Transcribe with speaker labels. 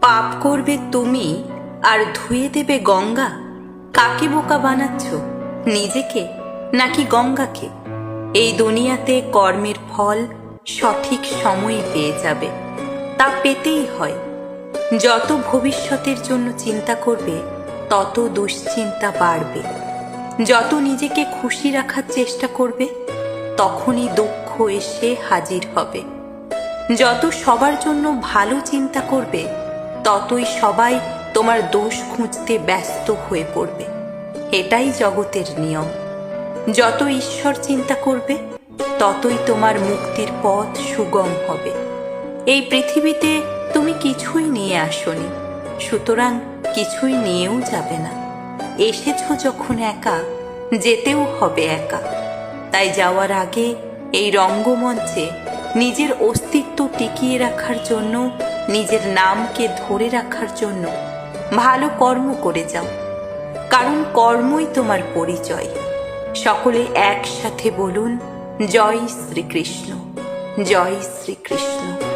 Speaker 1: পাপ করবে তুমি আর ধুয়ে দেবে গঙ্গা। কাকে বোকা বানাচ্ছ? নিজেকে নাকি গঙ্গাকে? এই দুনিয়াতে কর্মের ফল সঠিক সময়ে পেয়ে যাবে। তা পেতেই হয়। যত ভবিষ্যতের জন্য চিন্তা করবে, তত দুশ্চিন্তা বাড়বে। যত নিজেকে খুশি রাখার চেষ্টা করবে, তখনই দুঃখ এসে হাজির হবে। যত সবার জন্য ভালো চিন্তা করবে ততই সবাই তোমার দোষ খুঁজতে ব্যস্ত হয়ে পড়বে। এটাই জগতের নিয়ম। যত ঈশ্বর চিন্তা করবে, ততই তোমার মুক্তির পথ সুগম হবে। এই পৃথিবীতে তুমি কিছুই নিয়ে আসনি, সুতরাং কিছুই নিয়েও যাবে না। এসেছ যখন একা, যেতেও হবে একা। তাই যাওয়ার আগে এই রঙ্গমঞ্চে নিজের অস্তিত্ব টিকিয়ে রাখার জন্য নিজের নামকে ধরে রাখার জন্য ভালো কর্ম করে যাও। কারণ কর্মই তোমার পরিচয়। সকলে একসাথে বলুন, জয় শ্রীকৃষ্ণ জয় শ্রীকৃষ্ণ।